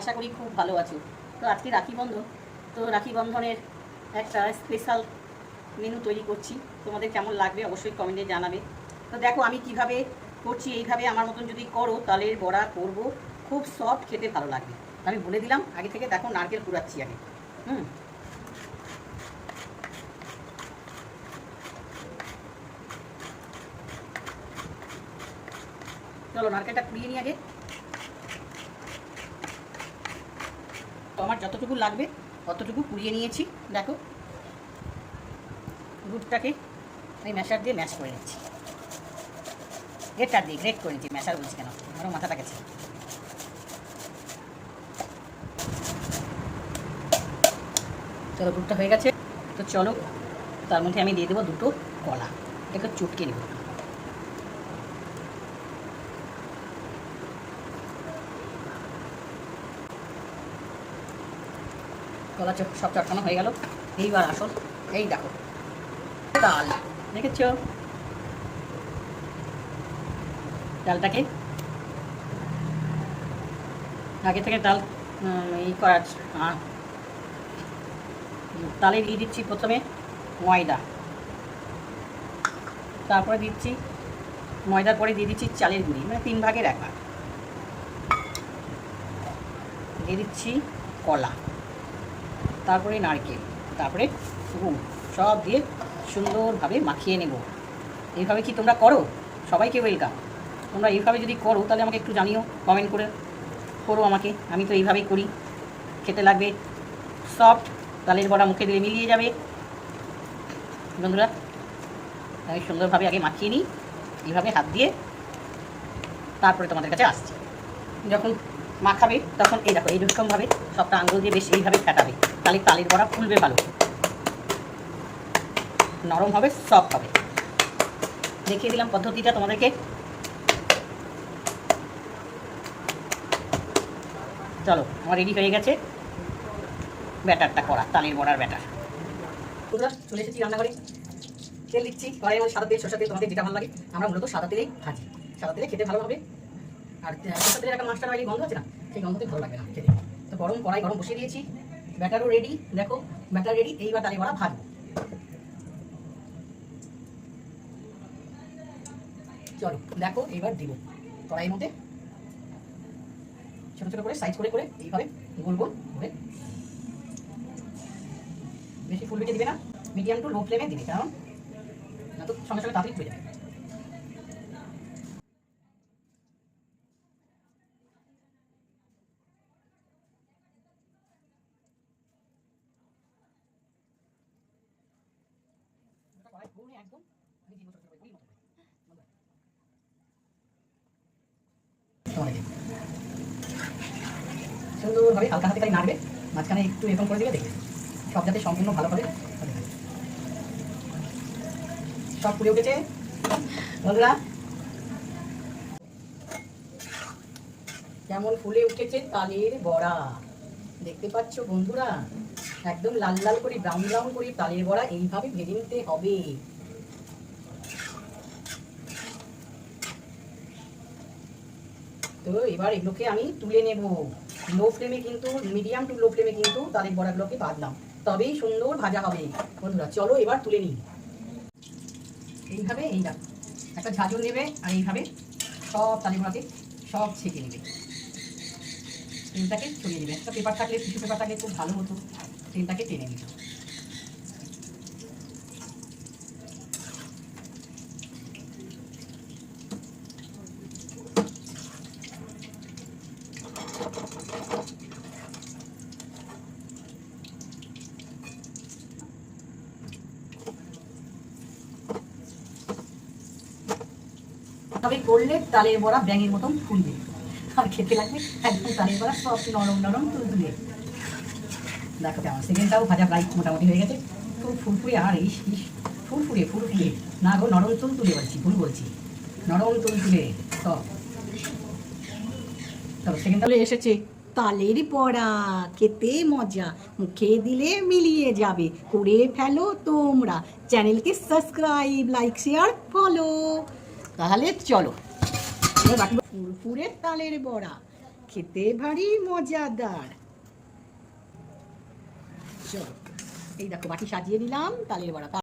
আশা করি খুব ভালো আছো। তো আজকে রাখি বন্ধন। তো রাখি বন্ধনের একটা স্পেশাল মেনু তৈরি করছি। তোমাদের কেমন লাগবে অবশ্যই কমেন্টে জানাবে। তো দেখো আমি কীভাবে করছি, এইভাবে আমার মতন যদি করো তালের বড়া করব। খুব সফট খেতে ভালো লাগবে। আমি বলে দিলাম, আগে থেকে দেখো নারকেল কুড়াচ্ছি আগে। হুম। চলো নারকেলটা কুড়িয়ে নিই আগে। আমার যতটুকু লাগবে ততটুকু কুড়িয়ে নিয়েছি। দেখো দুধটাকে এই ম্যাশার দিয়ে ম্যাশ করে নিচ্ছি। গ্রেটার দিয়ে, গ্রেট করে নিচ্ছি, ম্যাশার বলছি কেন? আমারও মাথাটা গেছে। চলো দুধটা হয়ে গেছে। তো চলো, তার মধ্যে আমি দিয়ে দেবো দুটো কলা। এটাকে চটকে নেব। কলা সব চটকানো হয়ে গেল। এইবার আসল এই দেখো। তাল দেখেছ? ডালটাকে? আগে থেকে ডাল ই আহ, তালে দিয়ে দিচ্ছি প্রথমে ময়দা। তারপরে দিচ্ছি ময়দার পরে দিয়ে দিচ্ছি চালের গুঁড়ি মানে তিন ভাগের এক ভাগ। দিয়ে দিচ্ছি কলা। তারপরে নারকেল, তারপরে গুড় সব দিয়ে সুন্দরভাবে মাখিয়ে নেব। এইভাবে কি তোমরা করো? সবাইকে ওয়েলকাম তোমরা এইভাবে যদি করো, তাহলে আমাকে একটু জানিও কমেন্ট করে। করো আমাকে, আমি তো এইভাবেই করি। খেতে লাগবে সফট তালের বড়া মুখে দিলে মিলিয়ে যাবে। বন্ধুরা, আমি সুন্দরভাবে আগে মাখিয়ে নিই, এইভাবে হাত দিয়ে তারপরে তোমাদের কাছে আসছি। যখন মাখাবে, তখন এই দেখো এইরকমভাবে সবটা আঙুল দিয়ে বেশ এইভাবে ফেটাবে। তাহলে তালের বড়া ফুলবে ভালো। নরম হবে সফট হবে। দেখিয়ে দিলাম পদ্ধতিটা তোমাদেরকে। চলো, আমার রেডি হয়ে গেছে ব্যাটারটা করা, তালের বড়ার ব্যাটার। চলে এসেছি রান্নাঘরে। তেল দিচ্ছি কড়াই আমার সাদা তেল সরষা তেল তোমাদের যেটা ভালো লাগে, আমরা মূলত সাদা তেলেই ভাজি। সাদা তেলে খেতে ভালো হবে। আর সরষা একটা মাস্টার বাইরে গন্ধ আছে না? সেই গন্ধতে ভালো লাগবে না, খেতে। তো গরম কড়াই, গরম বসিয়ে দিয়েছি। ব্যাটারও রেডি দেখো, ব্যাটার রেডি এইবার তালে বড়া ভাজবো। চলো, দেখো, এইবার দিব কড়াইয়ের মধ্যে। ছোটো ছোটো করে সাইজ করে করে এইভাবে গোল গোল করে। বেশি ফুল বেটে দিবে না মিডিয়াম টু লো ফ্লেমে দিবে, কারণ না তো সঙ্গে সঙ্গে তাড়াতাড়ি হয়ে যাবে। একদম সুন্দরভাবে হালকা হাতে খালি নাড়বে, মাঝখানে একটু এরকম করে দিবে দেখবে, সব যাতে সম্পূর্ণ ভালোভাবে। সব ফুলে উঠেছে। বন্ধুরা। কেমন ফুলে উঠেছে তালের বড়া। দেখতে পাচ্ছ বন্ধুরা, একদম লাল লাল করে, ব্রাউন ব্রাউন করে তালের বড়া এইভাবে ভেজে নিতে হবে। তো এবার এগুলোকে আমি তুলে নেব। লো ফ্লেমে কিন্তু মিডিয়াম টু লো ফ্লেমে কিন্তু তালের বড়াগুলোকে বাঁধলাম। তবেই সুন্দর ভাজা হবে। বন্ধুরা, চলো এবার তুলে নিই। এইভাবে এই দেখো, একটা ঝাঁঝর নেবে আর এইভাবে সব তালের বড়াকে সব ছেঁকে নেবে। তেলটাকে ছড়িয়ে দেবে একটা পেপার থাকলে টিস্যু পেপার থাকলে খুব ভালো হতো। তেলটাকে টেনে নিত। তবে করলে তালের বড়া ব্যাঙের মতন ফুলবে। আর খেতে লাগবে একদম তালের বড়া, সব নরম নরম তুলতুলে। দেখো কেমন সেকেন্ডটাও ভাজা প্রায় মোটামুটি হয়ে গেছে। খুব ফুরফুরে, আর ইস ইস, ফুরফুরে ফুরফুরে। না গো, নরম তুল তুলে বলছি, ভুল বলছি। নরম তুল তুলে সব। তবে সেকেন্ড তাহলে এসেছে তালের পড়া খেতে মজা। মুখে দিলে মিলিয়ে যাবে, করে ফেলো তোমরা। চ্যানেলকে সাবস্ক্রাইব, লাইক, শেয়ার ফলো তাহলে চলো। ফুরফুরের তালের বড়া। খেতে ভারী মজাদার। চলো। এই দেখো বাটি সাজিয়ে দিলাম তালের বড়া।